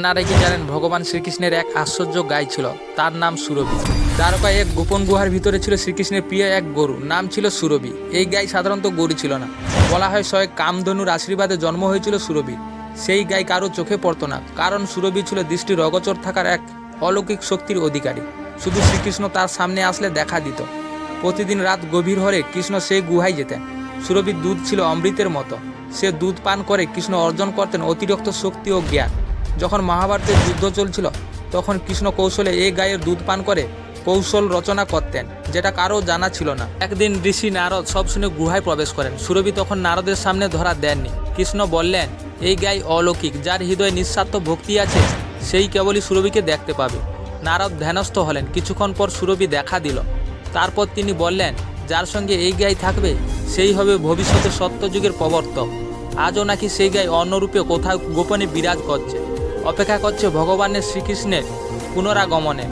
আপনারা কি জানেন ভগবান শ্রীকৃষ্ণের এক আশ্চর্য গাই ছিল। তার নাম সুরভি। দ্বারকায় এক গোপন গুহার ভিতরে ছিল শ্রীকৃষ্ণের প্রিয় এক গরু। নাম ছিল সুরভি। এই গাই সাধারণত গরু ছিল না। বলা হয় স্বয়ং কামধনুর আশীর্বাদে জন্ম হয়েছিল সুরভি। সেই গাই কারও চোখে পড়তো না, কারণ সুরভি ছিল দৃষ্টির অগোচর থাকার এক অলৌকিক শক্তির অধিকারী। শুধু শ্রীকৃষ্ণ তার সামনে আসলে দেখা দিত। প্রতিদিন রাত গভীর হলে কৃষ্ণ সেই গুহায় যেতেন। সুরভির দুধ ছিল অমৃতের মতো। সে দুধ পান করে কৃষ্ণ অর্জন করতেন অতিরিক্ত শক্তি ও জ্ঞান। যখন মহাভারতের যুদ্ধ চলছিল, তখন কৃষ্ণ কৌশলে এই গায়ের দুধ পান করে কৌশল রচনা করতেন, যেটা কারও জানা ছিল না। একদিন ঋষি নারদ সব শুনে গুহায় প্রবেশ করেন। সুরভি তখন নারদের সামনে ধরা দেননি। কৃষ্ণ বললেন, এই গাই অলৌকিক, যার হৃদয়ে নিঃস্বার্থ ভক্তি আছে, সেই কেবলই সুরভিকে দেখতে পাবে। নারদ ধ্যানস্থ হলেন। কিছুক্ষণ পর সুরভি দেখা দিল। তারপর তিনি বললেন, যার সঙ্গে এই গাই থাকবে, সেই হবে ভবিষ্যতে সত্যযুগের প্রবর্তক। আজও নাকি সেই গাই অন্যরূপে কোথাও গোপনে বিরাজ করছে। অপেক্ষা করছে ভগবানের শ্রীকৃষ্ণের পুনরাগমনে।